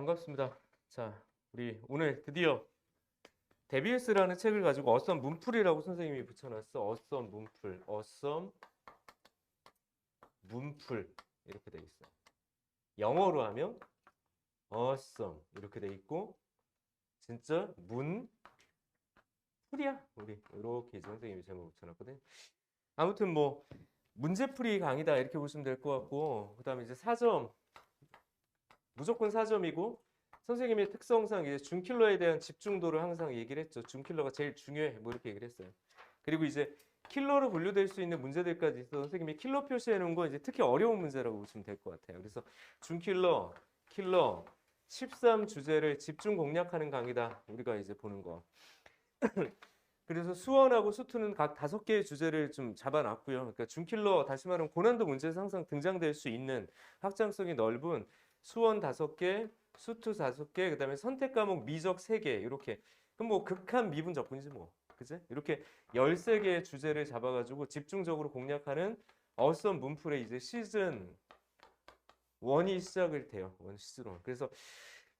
반갑습니다. 자, 우리 오늘 드디어 데비우스라는 책을 가지고 어썸 문풀이라고 선생님이 붙여놨어. 어썸 문풀, 어썸 문풀 이렇게 돼 있어. 영어로 하면 awesome 이렇게 돼 있고 진짜 문 풀이야 우리 이렇게 선생님이 제목 붙여놨거든. 아무튼 뭐 문제풀이 강의다 이렇게 보시면 될 것 같고 그다음에 이제 4점 무조건 4점이고 선생님의 특성상 이제 준킬러에 대한 집중도를 항상 얘기를 했죠. 준킬러가 제일 중요해. 뭐 이렇게 얘기를 했어요. 그리고 이제 킬러로 분류될 수 있는 문제들까지 있어 선생님이 킬러 표시해 놓은 거 이제 특히 어려운 문제라고 보시면 될 것 같아요. 그래서 준킬러, 킬러 13 주제를 집중 공략하는 강의다. 우리가 이제 보는 거. 그래서 수원하고 수투는 각 다섯 개의 주제를 좀 잡아놨고요. 그러니까 준킬러 다시 말하면 고난도 문제에서 항상 등장될 수 있는 확장성이 넓은 수원 다섯 개, 수투 다섯 개, 그다음에 선택 과목 미적 세 개 이렇게 그럼 뭐 극한 미분 적분이지 뭐, 그지? 이렇게 13개의 주제를 잡아가지고 집중적으로 공략하는 어썸 문풀의 이제 시즌 1이 시작을 돼요. 원 시즌 1. 그래서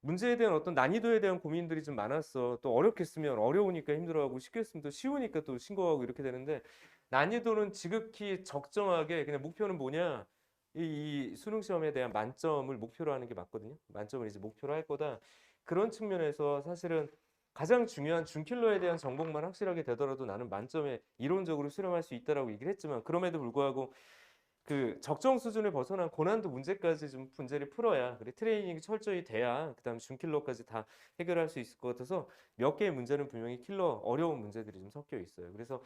문제에 대한 어떤 난이도에 대한 고민들이 좀 많았어. 또 어렵게 쓰면 어려우니까 힘들어하고 쉽게 쓰면 또 쉬우니까 또 신고하고 이렇게 되는데 난이도는 지극히 적정하게 그냥 목표는 뭐냐? 이, 이 수능 시험에 대한 만점을 목표로 하는 게 맞거든요. 만점을 이제 목표로 할 거다. 그런 측면에서 사실은 가장 중요한 준킬러에 대한 정보만 확실하게 되더라도 나는 만점에 이론적으로 수렴할 수 있다라고 얘기를 했지만 그럼에도 불구하고 그 적정 수준을 벗어난 고난도 문제까지 좀 문제를 풀어야 그리고 트레이닝이 철저히 돼야 그다음 준킬러까지 다 해결할 수 있을 것 같아서 몇 개의 문제는 분명히 킬러 어려운 문제들이 좀 섞여 있어요. 그래서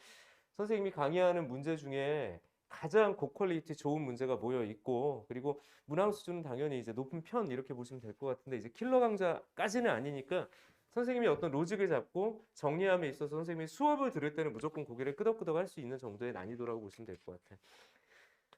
선생님이 강의하는 문제 중에 가장 고퀄리티 좋은 문제가 모여 있고 그리고 문항 수준은 당연히 이제 높은 편 이렇게 보시면 될 것 같은데 이제 킬러 강좌까지는 아니니까 선생님이 어떤 로직을 잡고 정리함에 있어서 선생님이 수업을 들을 때는 무조건 고개를 끄덕끄덕 할 수 있는 정도의 난이도라고 보시면 될 것 같아요.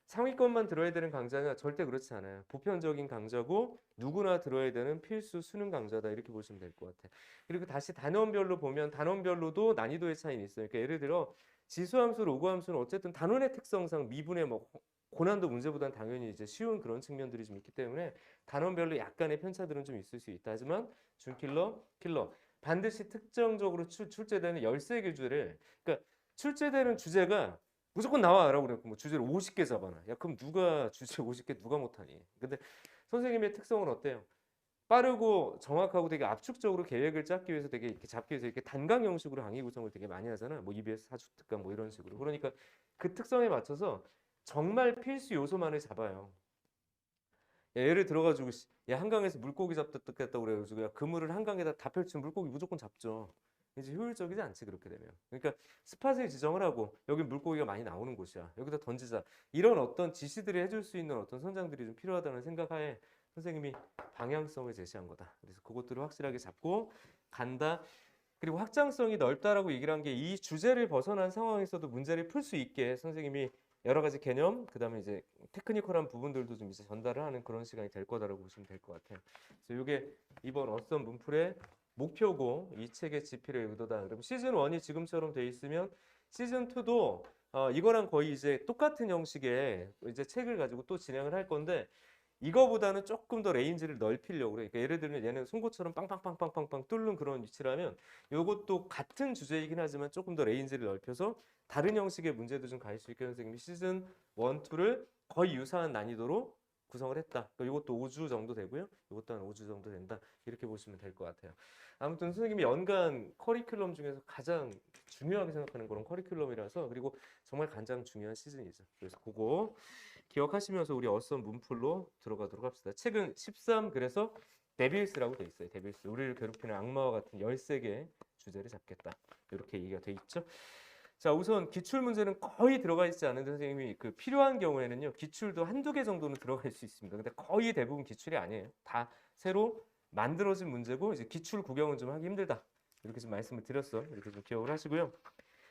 상위권만 들어야 되는 강좌는 절대 그렇지 않아요. 보편적인 강좌고 누구나 들어야 되는 필수 수능 강좌다 이렇게 보시면 될 것 같아요. 그리고 다시 단원별로 보면 단원별로도 난이도의 차이는 있어요. 그러니까 예를 들어 지수함수, 로그함수는 어쨌든 단원의 특성상 미분의 뭐 고난도 문제보다는 당연히 이제 쉬운 그런 측면들이 좀 있기 때문에 단원별로 약간의 편차들은 좀 있을 수 있다. 하지만 준킬러, 킬러 반드시 특정적으로 출, 출제되는 13개 주제를 그러니까 출제되는 주제가 무조건 나와라고 그랬고 뭐 주제를 50개 잡아놔. 야 그럼 누가 주제 50개 누가 못하니? 근데 선생님의 특성은 어때요? 빠르고 정확하고 되게 압축적으로 계획을 짰기 위해서 되게 이렇게 잡기 위해서 이렇게 단강 형식으로 강의 구성을 되게 많이 하잖아. 뭐 EBS 사주 특강 뭐 이런 식으로. 그러니까 그 특성에 맞춰서 정말 필수 요소만을 잡아요. 야, 예를 들어가지고 씨, 야 한강에서 물고기 잡겠다고 그래가지고 야 그물을 한강에다 다 펼치면 물고기 무조건 잡죠. 이제 효율적이지 않지 그렇게 되면. 그러니까 스팟을 지정을 하고 여기 물고기가 많이 나오는 곳이야. 여기다 던지자. 이런 어떤 지시들이 해줄 수 있는 어떤 선장들이 좀 필요하다는 생각하에 선생님이 방향성을 제시한 거다. 그래서 그것들을 확실하게 잡고 간다. 그리고 확장성이 넓다라고 얘기를 한 게 이 주제를 벗어난 상황에서도 문제를 풀 수 있게 선생님이 여러 가지 개념, 그 다음에 이제 테크니컬한 부분들도 좀 이제 전달을 하는 그런 시간이 될 거다라고 보시면 될 것 같아요. 그래서 이게 이번 어썸 문풀의 목표고 이 책의 지필의 의도다. 그럼 시즌 1이 지금처럼 돼 있으면 시즌 2도 어, 이거랑 거의 이제 똑같은 형식의 이제 책을 가지고 또 진행을 할 건데 이거보다는 조금 더 레인지를 넓히려고. 그러니까 예를 들면 얘는 송곳처럼 빵빵빵빵빵빵 뚫는 그런 위치라면 요것도 같은 주제이긴 하지만 조금 더 레인지를 넓혀서 다른 형식의 문제도 좀갈수 있게 선생님이 시즌 1, 2를 거의 유사한 난이도로 구성을 했다. 그러니까 이것도 5주 정도 되고요. 이것도 한 5주 정도 된다. 이렇게 보시면 될 것 같아요. 아무튼 선생님이 연간 커리큘럼 중에서 가장 중요하게 생각하는 그런 커리큘럼이라서 그리고 정말 가장 중요한 시즌이죠. 그래서 그거 기억하시면서 우리 어썸 문풀로 들어가도록 합시다. 책은 13 그래서 데빌스라고 돼 있어요. 데빌스. 우리를 괴롭히는 악마와 같은 13개 주제를 잡겠다. 이렇게 얘기가 돼 있죠. 자, 우선 기출 문제는 거의 들어가 있지 않은데 선생님이 그 필요한 경우에는요. 기출도 한두 개 정도는 들어갈 수 있습니다. 근데 거의 대부분 기출이 아니에요. 다 새로 만들어진 문제고 이제 기출 구경은 좀 하기 힘들다. 이렇게 좀 말씀을 드렸어. 이렇게 좀 기억을 하시고요.